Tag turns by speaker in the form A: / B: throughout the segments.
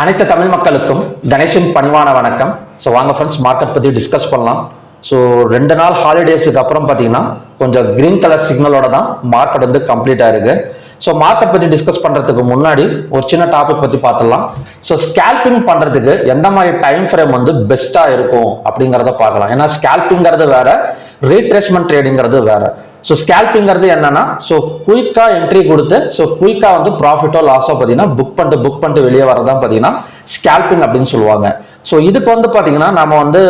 A: அனைத்து தமிழ் மக்களுக்கும் கணேஷின் பணிவான வணக்கம். ஸோ வாங்க ஃப்ரெண்ட்ஸ் மார்க்கெட் பற்றி டிஸ்கஸ் பண்ணலாம். ஸோ ரெண்டு நாள் ஹாலிடேஸுக்கு அப்புறம் பார்த்தீங்கன்னா கொஞ்சம் கிரீன் கலர் சிக்னலோட தான் மார்க்கெட் வந்து கம்ப்ளீட்டாக இருக்குது ஸோ மார்க்கெட் பற்றி டிஸ்கஸ் பண்ணுறதுக்கு முன்னாடி ஒரு சின்ன டாபிக் பற்றி பார்த்துடலாம் ஸோ ஸ்கேல்பிங் பண்ணுறதுக்கு எந்த மாதிரி டைம் ஃப்ரேம் வந்து பெஸ்ட்டாக இருக்கும் அப்படிங்கிறத பார்க்கலாம் ஏன்னா ஸ்கேல்பிங்கிறது வேற ரீட்ரேஸ்மெண்ட் ட்ரேடிங்கிறது வேற. ஸோ ஸ்கேல்பிங்கிறது என்னன்னா ஸோ குயிக்கா என்ட்ரி கொடுத்து ஸோ குயிக்கா வந்து ப்ராஃபிட்டோ லாஸோ பார்த்தீங்கன்னா புக் பண்ணிட்டு புக் பண்ணிட்டு வெளியே வரதான் பார்த்தீங்கன்னா ஸ்கேல்பிங் அப்படின்னு சொல்லுவாங்க. ஸோ இதுக்கு வந்து பார்த்தீங்கன்னா நம்ம வந்து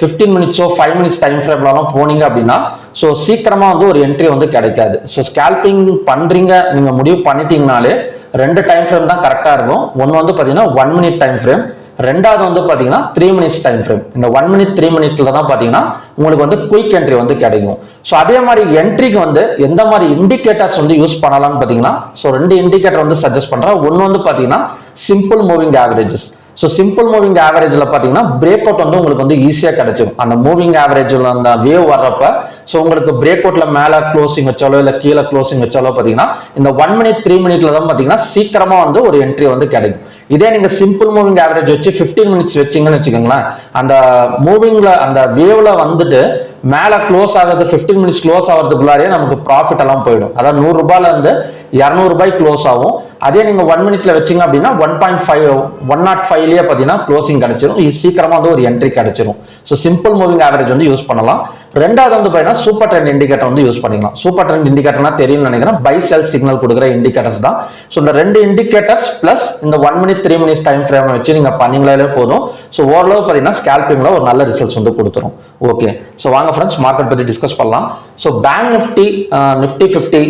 A: ஃபிஃப்டீன் மினிட்ஸோ ஃபைவ் மினிட்ஸ் டைம் ஃப்ரேம்லாம் போனீங்க அப்படின்னா ஸோ சீக்கிரமாக வந்து ஒரு என்ட்ரி வந்து கிடைக்காது. ஸோ ஸ்கேல்பிங் பண்ணுறீங்க நீங்கள் முடிவு பண்ணிட்டீங்கனாலே ரெண்டு டைம் ஃப்ரேம் தான் கரெக்டாக இருக்கும். ஒன்று வந்து பார்த்தீங்கன்னா ஒன் மினிட் டைம் ஃப்ரேம் ரெண்டாவது வந்து பார்த்தீங்கன்னா த்ரீ மினிட்ஸ் டைம் ஃப்ரேம் இந்த ஒன் மினிட் த்ரீ மினிட்ல தான் பார்த்தீங்கன்னா உங்களுக்கு வந்து குயிக் என்ட்ரி வந்து கிடைக்கும். ஸோ அதே மாதிரி என்ட்ரிக்கு வந்து எந்த மாதிரி இண்டிகேட்டர்ஸ் வந்து யூஸ் பண்ணலாம்னு பார்த்தீங்கன்னா ஸோ ரெண்டு இண்டிகேட்டர் வந்து சஜஸ்ட் பண்ணுறேன் ஒன்று வந்து பார்த்தீங்கன்னா simple moving averages so simple moving ஆவரேஜில் பார்த்தீங்கன்னா பிரேக் அவுட் வந்து உங்களுக்கு வந்து ஈஸியாக கிடைச்சிடும் அந்த மூவிங் ஆவரேஜில் அந்த வேவ் வர்றப்ப ஸோ உங்களுக்கு பிரேக் அவுட்டில் மேலே க்ளோசிங் வச்சாலோ இல்லை கீழே க்ளோசிங் வச்சாலோ பார்த்தீங்கன்னா இந்த ஒன் மினிட் த்ரீ மினிட்ல தான் பார்த்தீங்கன்னா சீக்கிரமாக வந்து ஒரு என்ட்ரி வந்து கிடைக்கும். இதே நீங்க சிம்பிள் மூவிங் ஆவரேஜ் வச்சு ஃபிஃப்டீன் மினிட்ஸ் வச்சீங்கன்னு வச்சுக்கோங்களேன் அந்த மூவிங்ல அந்த வேவ்ல வந்துட்டு மேலே க்ளோஸ் ஆகிறது ஃபிஃப்டீன் மினிட்ஸ் க்ளோஸ் ஆகிறதுக்குள்ளாரியே நமக்கு ப்ராஃபிட் எல்லாம் போயிடும். அதாவது நூறு ரூபாயில இருந்து இரநூறுபாய் க்ளோஸ் ஆகும். அதே நீங்க ஒன் மினிட்ல வச்சீங்க அப்படின்னா one point five one nought ஃபைவ்லயே பார்த்தீங்கன்னா க்ளோசிங் கிடைச்சிரும். இது சீக்கிரமா வந்து ஒரு என்ட்ரி கிடைச்சிரும். ஸோ சிம்பிள் மூவிங் ஆவரேஜ் வந்து யூஸ் பண்ணலாம். ரெண்டாவது வந்து பார்த்தீங்கன்னா சூப்பர் ட்ரெண்ட் இண்டிகேட்டர் வந்து யூஸ் பண்ணிக்கலாம். சூப்பர் ட்ரெண்ட் இண்டிகேட்டர்னா தெரியும்னு நினைக்கிறேன். பை செல் சிக்னல் கொடுக்குற இண்டிகேட்டர்ஸ் தான். ஸோ இந்த ரெண்டு இண்டிகேட்டர்ஸ் பிளஸ் இந்த one minute three minutes time frame வச்சு நீங்கள் பண்ணிங்களாலே போதும். ஸோ ஓரளவு பார்த்தீங்கன்னா ஸ்கேல்பிங்கில் ஒரு நல்ல ரிசல்ட்ஸ் வந்து கொடுத்துரும். ஓகே ஸோ வாங்க ஃப்ரெண்ட்ஸ் மார்க்கெட் பற்றி டிஸ்கஸ் பண்ணலாம். So bank Nifty Nifty fifty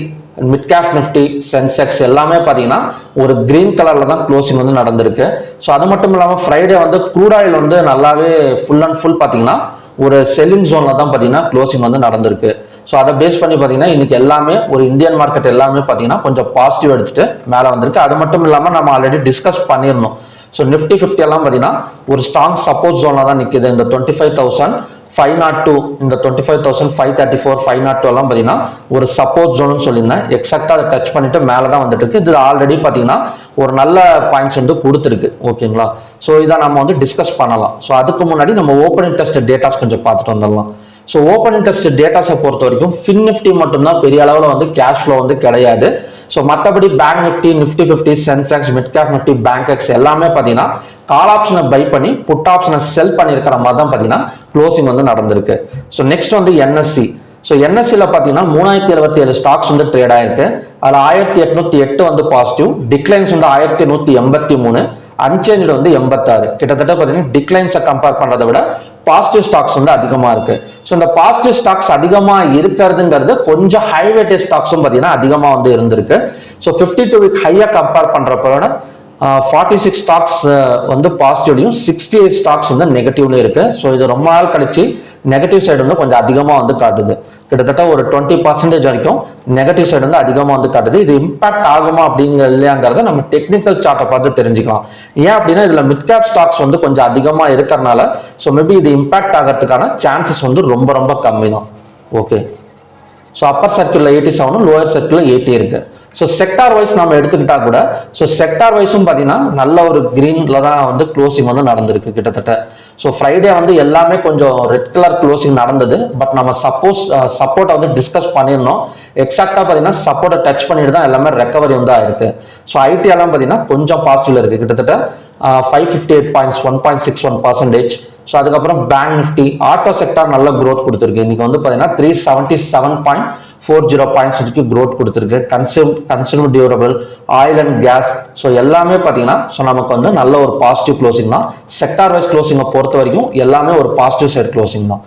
A: mid cap Nifty Sensex எல்லாமே பார்த்தீங்கன்னா ஒரு கிரீன் கலரில் தான் க்ளோசிங் வந்து நடந்திருக்கு. ஸோ அது மட்டும் இல்லாமல் ஃப்ரைடே வந்து க்ரூட் ஆயில் வந்து நல்லாவே ஃபுல் அண்ட் ஃபுல் பார்த்தீங்கன்னா ஒரு செல்லிங் ஜோன்ல தான் பார்த்தீங்கன்னா க்ளோசிங் வந்து நடந்திருக்கு. ஸோ அதை பேஸ் பண்ணி பார்த்தீங்கன்னா இன்னைக்கு எல்லாமே ஒரு இந்தியன் மார்க்கெட் எல்லாமே பார்த்தீங்கன்னா கொஞ்சம் பாசிட்டிவ் எடுத்துட்டு மேலே வந்திருக்கு. அது மட்டும் இல்லாமல் நம்ம ஆல்ரெடி டிஸ்கஸ் பண்ணியிருந்தோம். ஸோ நிஃப்டி ஃபிஃப்டி எல்லாம் பார்த்தீங்கன்னா ஒரு ஸ்ட்ராங் சப்போர்ட் ஜோனில் தான் நிற்கிது இந்த twenty five thousand five nought two இந்த twenty five thousand five thirty four five nought two எல்லாம் பார்த்தீங்கன்னா ஒரு சப்போர்ட் ஜோன் சொல்லியிருந்தேன். எக்ஸாக்டாக அதை டச் பண்ணிட்டு மேலே தான் வந்துட்டு இருக்கு இது ஆல்ரெடி பார்த்தீங்கன்னா ஒரு நல்ல பாயிண்ட்ஸ் வந்து கொடுத்துருக்கு. ஓகேங்களா ஸோ இதை நம்ம வந்து டிஸ்கஸ் பண்ணலாம். ஸோ அதுக்கு முன்னாடி நம்ம ஓப்பனிங் இன்ட்ரெஸ்ட் டேட்டாஸ் கொஞ்சம் பார்த்துட்டு வந்துடலாம். ஸோ ஓப்பன் இன்ட்ரெஸ்ட் டேட்டாஸை பொறுத்த வரைக்கும் ஃபின் நிஃப்டி மட்டும்தான் பெரிய அளவில் வந்து கேஷ் ஃப்ளோ வந்து கிடையாது. ஸோ மற்றபடி bank Nifty Nifty fifty Sensex mid cap Nifty Bankex எல்லாமே பார்த்தீங்கன்னா கால் ஆப்ஷனை பை பண்ணி புட் ஆப்ஷனை செல் பண்ணியிருக்கிற மாதிரி தான் பார்த்தீங்கன்னா க்ளோசிங் வந்து நடந்திருக்கு. ஸோ நெக்ஸ்ட் வந்து என்எஸ்சி ஸோ என்எஸ்சியில் பார்த்தீங்கன்னா மூணாயிரத்தி எழுபத்தி ஏழு ஸ்டாக்ஸ் வந்து ட்ரேட் ஆயிருக்கு. அதில் ஆயிரத்தி எட்நூத்தி எட்டு வந்து பாசிட்டிவ் டிக்ளைன்ஸ் வந்து ஆயிரத்தி நூற்றி எண்பத்தி மூணு. அன்சேஞ்சு வந்து எண்பத்தாறு. கிட்டத்தட்ட பார்த்தீங்கன்னா டிக்ளைன்ஸை கம்பேர் பண்ணுறதை விட பாசிட்டிவ் ஸ்டாக்ஸ் வந்து அதிகமாக இருக்கு. ஸோ இந்த பாசிட்டிவ் ஸ்டாக்ஸ் அதிகமாக இருக்கிறதுங்கிறது கொஞ்சம் ஹைவேட்டேஜ் ஸ்டாக்ஸும் பார்த்தீங்கன்னா அதிகமாக வந்து இருந்திருக்கு. ஸோ ஃபிஃப்டி டூ வீக் ஹையாக கம்பேர் பண்ணுறப்போட ஃபார்ட்டி சிக்ஸ் ஸ்டாக்ஸ் வந்து பாசிட்டிவ்லையும் சிக்ஸ்டி எயிட் ஸ்டாக்ஸ் வந்து நெகட்டிவ்லையும் இருக்கு. ஸோ இது ரொம்ப நாள் கழிச்சு நெகட்டிவ் சைடு வந்து கொஞ்சம் அதிகமாக வந்து காட்டுது. கிட்டத்தட்ட ஒரு டுவெண்ட்டி பர்சன்டேஜ் வரைக்கும் நெகட்டிவ் சைடு வந்து அதிகமாக வந்து காட்டுது. இது இம்பாக்ட் ஆகுமா அப்படிங்கிற இல்லையாங்கிறத நம்ம டெக்னிக்கல் சார்ட்டை பார்த்து தெரிஞ்சுக்கலாம். ஏன் அப்படின்னா இதில் மிட் கேப் ஸ்டாக்ஸ் வந்து கொஞ்சம் அதிகமாக இருக்கிறனால ஸோ மேபி இது இம்பாக்ட் ஆகிறதுக்கான சான்சஸ் வந்து ரொம்ப ரொம்ப கம்மி தான் ஓகே ஸோ அப்பர் சர்க்கிளில் எயிட்டி செவனும் லோயர் சர்க்கிளில் எயிட்டி இருக்கு. ஸோ செக்டார் வைஸ் நம்ம எடுத்துக்கிட்டா கூட ஸோ செக்டார் வைஸும் பார்த்தீங்கன்னா நல்ல ஒரு கிரீன்ல தான் வந்து க்ளோசிங் வந்து நடந்திருக்கு கிட்டத்தட்ட. ஸோ ஃப்ரைடே வந்து எல்லாமே கொஞ்சம் ரெட் கலர் க்ளோசிங் நடந்தது. பட் நம்ம சப்போஸ் சப்போர்ட்டை வந்து டிஸ்கஸ் பண்ணியிருந்தோம். எக்ஸாக்டாக பார்த்தீங்கன்னா சப்போர்ட்டை டச் பண்ணிட்டு தான் எல்லாமே ரெக்கவரி வந்து ஆயிருக்கு. ஸோ ஐடி எல்லாம் பார்த்தீங்கன்னா கொஞ்சம் பாசிட்டிவ்ல இருக்கு கிட்டத்தட்ட. Five fifty eight points one point six one percentage so அதுக்கப்புறம் பேங்க் நிஃப்டி ஆட்டோ செக்டார் நல்ல க்ரோத் கொடுத்துருக்கு. இன்னைக்கு வந்து பார்த்தீங்கன்னா three seventy seven point four zero points வரைக்கும் க்ரோத் கொடுத்துருக்கு. Consume consumer durable oil and gas so எல்லாமே பார்த்தீங்கன்னா ஸோ நமக்கு வந்து நல்ல ஒரு பாசிட்டிவ் க்ளோசிங் தான். செக்டார் வைஸ் க்ளோசிங்கை பொறுத்த வரைக்கும் எல்லாமே ஒரு பாசிட்டிவ் சைட் க்ளோசிங் தான்.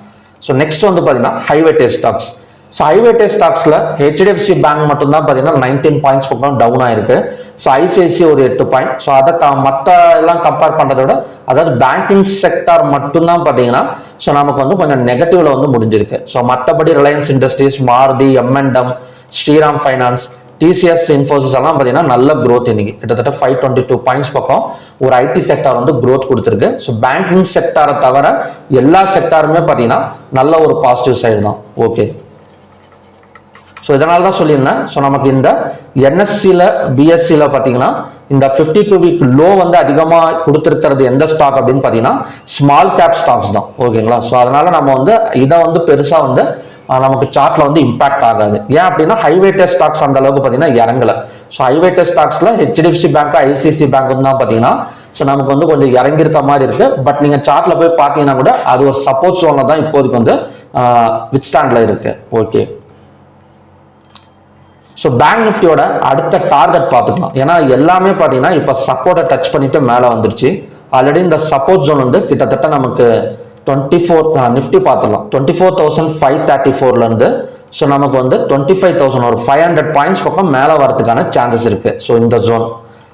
A: ஸோ நெக்ஸ்ட் வந்து பார்த்தீங்கன்னா high weightage stocks so high weightage ஸ்டாக்ஸில் HDFC bank மட்டும்தான் பார்த்தீங்கன்னா நைன்டீன் பாயிண்ட்ஸ் பக்கம் டவுன் ஆயிருக்கு. ஸோ ஐசிஐசி ஒரு எட்டு பாயிண்ட் ஸோ அதை மற்ற எல்லாம் கம்பேர் பண்ணுறத விட அதாவது பேங்கிங் செக்டார் மட்டும்தான் பார்த்தீங்கன்னா ஸோ நமக்கு வந்து கொஞ்சம் நெகட்டிவ்ல வந்து முடிஞ்சிருக்கு. ஸோ மற்றபடி ரிலையன்ஸ் இண்டஸ்ட்ரீஸ் மாருதி எம்என்டம் ஸ்ரீராம் ஃபைனான்ஸ் டிசிஎஸ் இன்ஃபோசிஸ் எல்லாம் பார்த்தீங்கன்னா நல்ல க்ரோத் இன்னைக்கு. கிட்டத்தட்ட ஃபைவ் டுவெண்ட்டி டூ பாயிண்ட்ஸ் பக்கம் ஒரு ஐடி செக்டார் வந்து க்ரோத் கொடுத்துருக்கு. ஸோ பேங்கிங் செக்டாரை தவிர எல்லா செக்டாருமே பார்த்தீங்கன்னா நல்ல ஒரு பாசிட்டிவ் சைடு தான். ஓகே ஸோ இதனால தான் சொல்லியிருந்தேன். ஸோ நமக்கு இந்த என்எஸ்சியில் பிஎஸ்சியில் பார்த்தீங்கன்னா இந்த ஃபிஃப்டி டூ வீக் லோ வந்து அதிகமாக கொடுத்துருக்கிறது எந்த ஸ்டாக் அப்படின்னு பார்த்தீங்கன்னா ஸ்மால் கேப் ஸ்டாக்ஸ் தான். ஓகேங்களா ஸோ அதனால நம்ம வந்து இதை வந்து பெருசாக வந்து நமக்கு சார்ட்ல வந்து இம்பாக்ட் ஆகாது. ஏன் அப்படின்னா ஹைவேட்டர் ஸ்டாக்ஸ் அந்த அளவுக்கு பார்த்தீங்கன்னா இறங்கல. ஸோ ஹைவேட்டர் ஸ்டாக்ஸ்ல ஹெச்டிஎஃப்சி பேங்க் ஐசிசி பேங்க் தான் பார்த்தீங்கன்னா ஸோ நமக்கு வந்து கொஞ்சம் இறங்கியிருக்க மாதிரி இருக்கு. பட் நீங்க சார்ட்ல போய் பார்த்தீங்கன்னா கூட அது ஒரு சப்போர்ட் ஜோன்ல தான் இப்போதைக்கு வந்து வித் ஸ்டாண்ட்ல இருக்கு. ஓகே ஸோ பேங்க் நிஃப்டியோட அடுத்த டார்கெட் பார்த்துக்கலாம். ஏன்னா எல்லாமே பார்த்தீங்கன்னா இப்போ சப்போர்ட்டை டச் பண்ணிட்டு மேலே வந்துருச்சு. ஆல்ரெடி இந்த சப்போர்ட் ஜோன் வந்து கிட்டத்தட்ட நமக்கு டுவெண்ட்டி ஃபோர் நிஃப்டி பார்த்துக்கலாம் twenty four thousand five thirty ஃபோர்லேருந்து so நமக்கு வந்து டுவெண்ட்டி ஃபைவ் தௌசண்ட் ஒரு ஃபைவ் ஹண்ட்ரட் பாயிண்ட்ஸ் பக்கம் மேலே வரதுக்கான சான்சஸ் இருக்குது ஸோ இந்த ஜோன்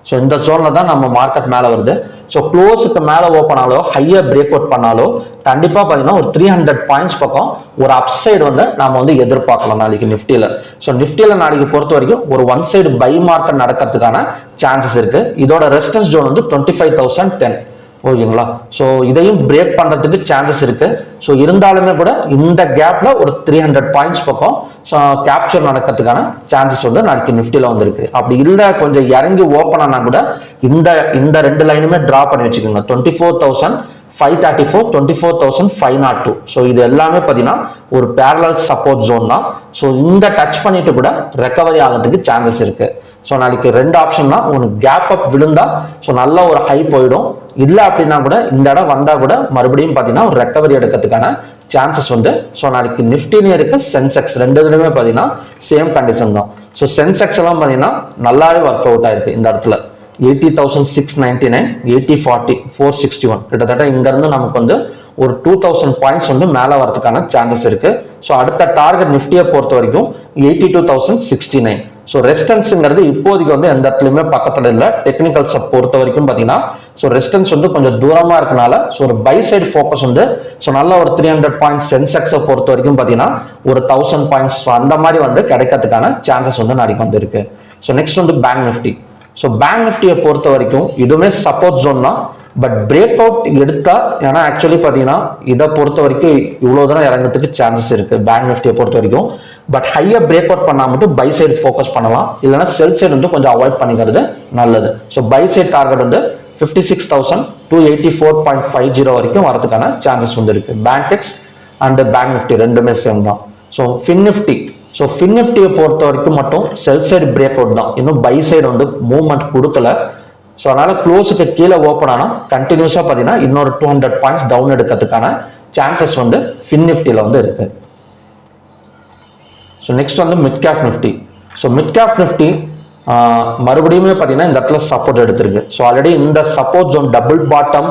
A: ஸோ இந்த ஜோனில் தான் நம்ம மார்க்கெட் மேலே வருது. ஸோ க்ளோஸுக்கு மேலே ஓப்பன் ஆலோ ஹையர் பிரேக் அவுட் பண்ணாலோ கண்டிப்பாக பார்த்தீங்கன்னா ஒரு த்ரீ ஹண்ட்ரட் பாயிண்ட்ஸ் பக்கம் ஒரு அப்சைடு வந்து நம்ம வந்து எதிர்பார்க்கலாம் நாளைக்கு நிஃப்டியில். ஸோ நிஃப்டியில் நாளைக்கு பொறுத்த வரைக்கும் ஒரு ஒன் சைடு பை மார்க்கெட் நடக்கிறதுக்கான சான்சஸ் இருக்குது இதோட ரெசிஸ்டன்ஸ் ஜோன் வந்து டுவெண்ட்டி ஃபைவ் தௌசண்ட் டென் ஓகேங்களா ஸோ இதையும் பிரேக் பண்ணுறதுக்கு சான்சஸ் இருக்குது ஸோ இருந்தாலுமே கூட இந்த கேப்பில் ஒரு த்ரீ ஹண்ட்ரட் பாயிண்ட்ஸ் பக்கம் கேப்சர் நடக்கிறதுக்கான சான்சஸ் வந்து நாளைக்கு நிஃப்டியில் வந்துருக்கு. அப்படி இல்லை கொஞ்சம் இறங்கி ஓப்பன் ஆனால் கூட இந்த இந்த ரெண்டு லைனுமே ட்ரா பண்ணி வச்சுக்கோங்க. Twenty four thousand five thirty four twenty four thousand five nought two so இது எல்லாமே பார்த்தீங்கன்னா ஒரு பேரலல் சப்போர்ட் ஜோன் தான். ஸோ இந்த டச் பண்ணிட்டு கூட ரெக்கவரி ஆகிறதுக்கு சான்சஸ் இருக்குது ஸோ நாளைக்கு ரெண்டு ஆப்ஷன் தான். ஒன்று கேப் அப் விழுந்தா ஸோ நல்ல ஒரு ஹை போயிடும். இல்லை அப்படின்னா கூட இந்த இடம் வந்தால் கூட மறுபடியும் பார்த்தீங்கன்னா ஒரு ரெக்கவரி எடுக்கிறதுக்கான சான்சஸ் வந்து ஸோ நாளைக்கு நிஃப்டினே இருக்கு சென்செக்ஸ் ரெண்டு இதுலையுமே பார்த்தீங்கன்னா சேம் கண்டிஷன் தான். ஸோ சென்செக்ஸ் எல்லாம் பார்த்தீங்கன்னா நல்லாவே ஒர்க் அவுட் ஆயிருக்கு இந்த இடத்துல. Eighty thousand six ninety nine eighty forty four sixty one கிட்டத்தட்ட இங்கேருந்து நமக்கு வந்து ஒரு டூ தௌசண்ட் பாயிண்ட்ஸ் வந்து மேலே வரதுக்கான சான்சஸ் இருக்கு. ஸோ அடுத்த டார்கெட் நிஃப்டியை பொறுத்த வரைக்கும் eighty two thousand sixty nine so ரெஸ்டன்ஸுங்கிறது இப்போதைக்கு வந்து எந்த இடத்துலையுமே பக்கத்தில் இல்லை. டெக்னிக்கல்ஸை பொறுத்த வரைக்கும் பார்த்தீங்கன்னா ஸோ ரெஸ்டன்ஸ் வந்து கொஞ்சம் தூரமாக இருக்கனால ஸோ ஒரு பை சைடு ஃபோக்கஸ் வந்து ஸோ நல்ல ஒரு த்ரீ ஹண்ட்ரட் பாயிண்ட்ஸ் சென்செக்ஸை பொறுத்த வரைக்கும் பார்த்தீங்கன்னா ஒரு தௌசண்ட் பாயிண்ட்ஸ் அந்த மாதிரி வந்து கிடைக்கிறதுக்கான சான்சஸ் வந்து நாளைக்கு வந்து இருக்கு. ஸோ நெக்ஸ்ட் வந்து பேங்க் நிஃப்டி ஸோ பேங்க் நிஃப்டியை பொறுத்த வரைக்கும் இதுவுமே சப்போர்ட் ஜோன் தான். பட் பிரேக் அவுட் எடுத்தா ஏன்னா ஆக்சுவலி பார்த்தீங்கன்னா இதை பொறுத்த வரைக்கும் இவ்வளோ தூரம் இறங்குறதுக்கு சான்சஸ் இருக்கு. பேங்க் நிஃப்டியை பொறுத்த வரைக்கும். பட் ஹையர் பிரேக் அவுட் பண்ணால் மட்டும் பை சைடு ஃபோக்கஸ் பண்ணலாம். இல்லைன்னா செல் சைடு வந்து கொஞ்சம் அவாய்ட் பண்ணிக்கிறது நல்லது. ஸோ பை சைடு டார்கெட் வந்து fifty six thousand two eighty four point five zero வரைக்கும் வரதுக்கான சான்சஸ் வந்து இருக்கு. Bankex and bank Nifty ரெண்டுமே சேம் தான். So fin Nifty so fin நிஃப்டியை பொறுத்த வரைக்கும் மட்டும் செல் சைடு பிரேக் அவுட் தான். இன்னும் பை சைடு வந்து மூவ்மெண்ட் கொடுக்கல. ஸோ அதனால் க்ளோஸுக்கு கீழே ஓப்பன் ஆனால் கண்டினியூஸாக பார்த்தீங்கன்னா இன்னொரு டூ ஹண்ட்ரட் பாயிண்ட்ஸ் டவுன் எடுக்கிறதுக்கான சான்சஸ் வந்து ஃபின் நிஃப்டியில் வந்து இருக்குது ஸோ நெக்ஸ்ட் வந்து mid cap Nifty so mid cap Nifty மறுபடியுமே பார்த்தீங்கன்னா இந்த இடத்துல சப்போர்ட் எடுத்திருக்கு. ஸோ ஆல்ரெடி இந்த சப்போர்ட் ஜோன் டபுள் பாட்டம்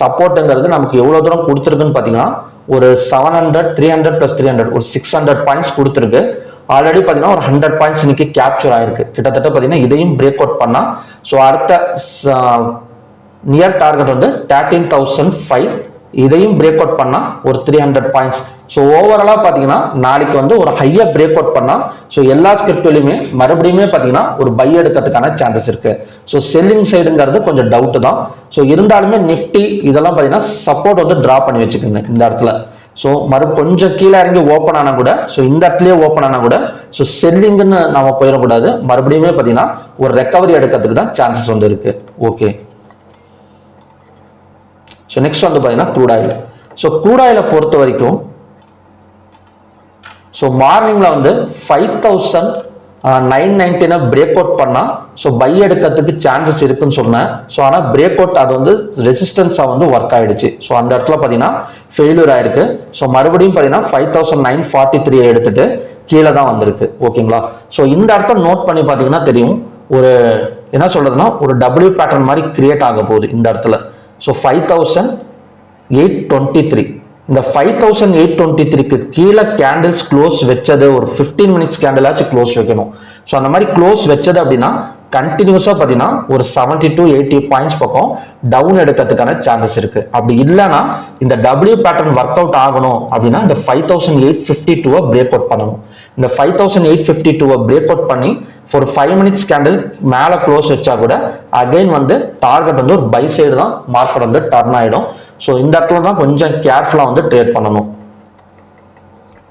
A: சப்போர்ட்டுங்கிறது நமக்கு எவ்வளோ தூரம் கொடுத்துருக்குன்னு பார்த்தீங்கன்னா ஒரு seven hundred three hundred plus three hundred ஒரு சிக்ஸ் ஹண்ட்ரட் பாயிண்ட்ஸ் கொடுத்துருக்கு. ஆல்ரெடி பார்த்தீங்கன்னா ஒரு ஹண்ட்ரட் பாயிண்ட்ஸ் இன்னைக்கு கேப்சர் ஆயிருக்கு. கிட்டத்தட்ட பார்த்தீங்கன்னா இதையும் பிரேக் அவுட் பண்ணால் ஸோ அடுத்த நியர் டார்கெட் வந்து தேர்ட்டீன் தௌசண்ட் ஃபைவ் இதையும் பிரேக் அவுட் பண்ணால் ஒரு த்ரீ ஹண்ட்ரட் பாயிண்ட்ஸ் ஸோ ஓவராலாக பார்த்தீங்கன்னா நாளைக்கு வந்து ஒரு ஹையாக பிரேக் அவுட் பண்ணால் ஸோ எல்லா ஸ்கிரிப்ட்லையுமே மறுபடியுமே பார்த்தீங்கன்னா ஒரு பை எடுக்கிறதுக்கான சான்சஸ் இருக்குது ஸோ செல்லிங் சைடுங்கிறது கொஞ்சம் டவுட்டு தான். ஸோ இருந்தாலுமே நிஃப்டி இதெல்லாம் பார்த்தீங்கன்னா சப்போர்ட் வந்து ட்ரா பண்ணி வச்சுக்கோங்க இந்த இடத்துல. ஸோ மறு கொஞ்சம் கீழே இறங்கி ஓப்பன் ஆனால் கூட ஸோ இந்த இடத்துலயே ஓப்பன் ஆனால் கூட ஸோ செல்லிங்னு நம்ம போயிடக்கூடாது. மறுபடியுமே பார்த்தீங்கன்னா ஒரு ரெக்கவரி எடுக்கிறதுக்கு தான் சான்சஸ் வந்து இருக்குது ஓகே ஸோ நெக்ஸ்ட் வந்து பார்த்தீங்கன்னா க்ரூட் ஆயில் ஸோ க்ரூட் ஆயிலை பொறுத்த வரைக்கும் ஸோ மார்னிங்கில் வந்து ஃபைவ் தௌசண்ட் நைன் நைன்டீனை பிரேக் அவுட் பண்ணால் ஸோ பை எடுக்கிறதுக்கு சான்சஸ் இருக்குன்னு சொன்னேன். ஸோ ஆனால் பிரேக் அவுட் அது வந்து ரெசிஸ்டன்ஸாக வந்து ஒர்க் ஆகிடுச்சு ஸோ அந்த இடத்துல பார்த்தீங்கன்னா ஃபெயிலியர் ஆயிருக்கு. ஸோ மறுபடியும் பார்த்தீங்கன்னா five thousand nine forty three எடுத்துட்டு கீழே தான் வந்திருக்கு. ஓகேங்களா ஸோ இந்த இடத்த நோட் பண்ணி பார்த்தீங்கன்னா தெரியும். ஒரு என்ன சொல்றதுன்னா ஒரு டபுள்யூ பேட்டர்ன் மாதிரி கிரியேட் ஆக போகுது இந்த இடத்துல. So 500823 இந்த ஃபைவ் தௌசண்ட் எயிட் டுவெண்ட்டி த்ரீக்கு கீழே கேண்டில்ஸ் க்ளோஸ் வச்சது ஒரு ஃபிஃப்டீன் மினிட்ஸ் கேண்டிலாச்சும் க்ளோஸ் வைக்கணும். ஸோ அந்த மாதிரி க்ளோஸ் வச்சது அப்படின்னா கண்டினியூஸாக பார்த்தீங்கன்னா ஒரு செவன்ட்டி டு எயிட்டி பாயிண்ட்ஸ் பக்கம் டவுன் எடுக்கிறதுக்கான சான்சஸ் இருக்குது அப்படி இல்லைன்னா இந்த டபிள்யூ பேட்டர்ன் ஒர்க் அவுட் ஆகணும் அப்படின்னா இந்த ஃபைவ் தௌசண்ட் எயிட் ஃபிஃப்டி டூவை பிரேக் அவுட் பண்ணணும். இந்த ஃபைவ் தௌசண்ட் எயிட் ஃபிஃப்டி டூவை பிரேக் அவுட் பண்ணி ஒரு ஃபைவ் மினிட்ஸ் கேண்டில் மேலே க்ளோஸ் வச்சா கூட அகைன் வந்து டார்கெட் வந்து ஒரு பை சைடு தான் மார்க்கெட் வந்து டர்ன் ஆகிடும் ஸோ இந்த இடத்துல தான் கொஞ்சம் கேர்ஃபுல்லாக வந்து ட்ரேட் பண்ணணும்.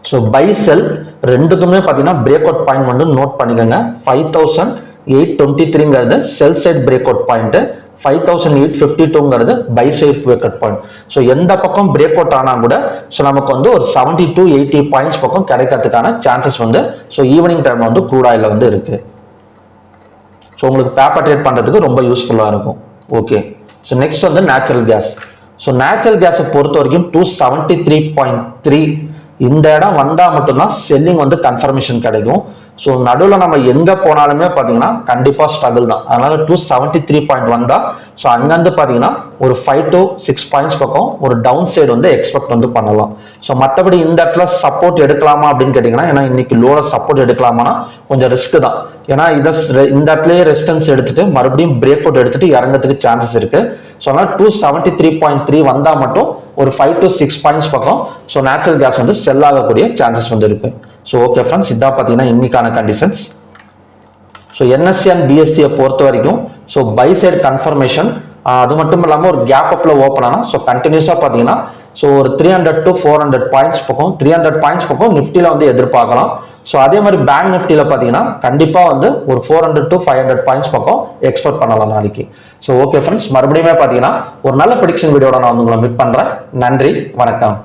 A: ஸோ பை செல் ரெண்டுக்குமே பார்த்தீங்கன்னா பிரேக் அவுட் பாயிண்ட் வந்து நோட் பண்ணிக்கோங்க. Five thousand eight twenty த்ரீங்கிறது sell side break out point five thousand eight fifty டூங்கிறது buy side break out point so எந்த பக்கம் பிரேக் அவுட் ஆனால் கூட ஸோ நமக்கு வந்து ஒரு செவன்ட்டி டூ எயிட்டி பாயிண்ட்ஸ் பக்கம் கிடைக்கிறதுக்கான சான்சஸ் வந்து ஸோ ஈவினிங் டைம் வந்து க்ரூட் வந்து இருக்குது ஸோ உங்களுக்கு பேப்பர் ட்ரேட் பண்ணுறதுக்கு ரொம்ப யூஸ்ஃபுல்லாக இருக்கும். ஓகே ஸோ நெக்ஸ்ட் வந்து நேச்சுரல் கேஸ் ஸோ நேச்சுரல் கேஸை பொறுத்த வரைக்கும் two seventy three point three இந்த இடம் வந்தால் மட்டும்தான் செல்லிங் வந்து கன்ஃபர்மேஷன் கிடைக்கும். ஸோ நடுவில் நம்ம எங்கே போனாலுமே பார்த்தீங்கன்னா கண்டிப்பாக ஸ்ட்ரகிள் தான். அதனால டூ செவன்ட்டி த்ரீ பாயிண்ட் வந்தால் ஸோ அங்கேருந்து பார்த்தீங்கன்னா ஒரு ஃபைவ் டு சிக்ஸ் பாயிண்ட்ஸ் பக்கம் ஒரு டவுன் சைடு வந்து எக்ஸ்பெக்ட் வந்து பண்ணலாம். ஸோ மற்றபடி இந்த இடத்துல சப்போர்ட் எடுக்கலாமா அப்படின்னு கேட்டிங்கன்னா ஏன்னா இன்னைக்கு லோவில் சப்போர்ட் எடுக்கலாமான்னா கொஞ்சம் ரிஸ்க் தான். ஏன்னா இதை இந்த இடத்துலயே ரெசிஸ்டன்ஸ் எடுத்துட்டு மறுபடியும் பிரேக் அவுட் எடுத்துட்டு இறங்கிறதுக்கு சான்சஸ் இருக்குது ஸோ அதனால் two seventy three point three வந்தால் மட்டும் ஒரு ஃபைவ் டு சிக்ஸ் பாயிண்ட்ஸ் பக்கம் ஸோ நேச்சுரல் கேஸ் வந்து செல் ஆகக்கூடிய சான்சஸ் வந்து இருக்கு. ஸோ ஓகே ஃப்ரெண்ட்ஸ் இதான் பார்த்தீங்கன்னா இன்னைக்கான கண்டிஷன்ஸ் ஸோ என்எஸ்சி அண்ட் பிஎஸ்சியை பொறுத்த வரைக்கும் ஸோ பை சைட் கன்ஃபர்மேஷன் அது மட்டும் இல்லாமல் ஒரு கேப் அப்பில் ஓப்பன் ஆனால் ஸோ கண்டினியூஸாக பார்த்தீங்கன்னா ஸோ ஒரு three hundred to four hundred points பக்கம் த்ரீ ஹண்ட்ரட் பாயிண்ட்ஸ் பக்கம் நிஃப்டியில் வந்து எதிர்பார்க்கலாம். ஸோ அதே மாதிரி பேங்க் நிஃப்டியில் பார்த்தீங்கன்னா கண்டிப்பாக வந்து ஒரு four hundred to five hundred points பக்கம் எக்ஸ்போர்ட் பண்ணலாம் நாளைக்கு. ஸோ ஓகே ஃப்ரெண்ட்ஸ் மறுபடியுமே பார்த்தீங்கன்னா ஒரு நல்ல ப்ரிடிக்ஷன் வீடியோட நான் வந்து உங்களை மீட் பண்ணுறேன் நன்றி வணக்கம்.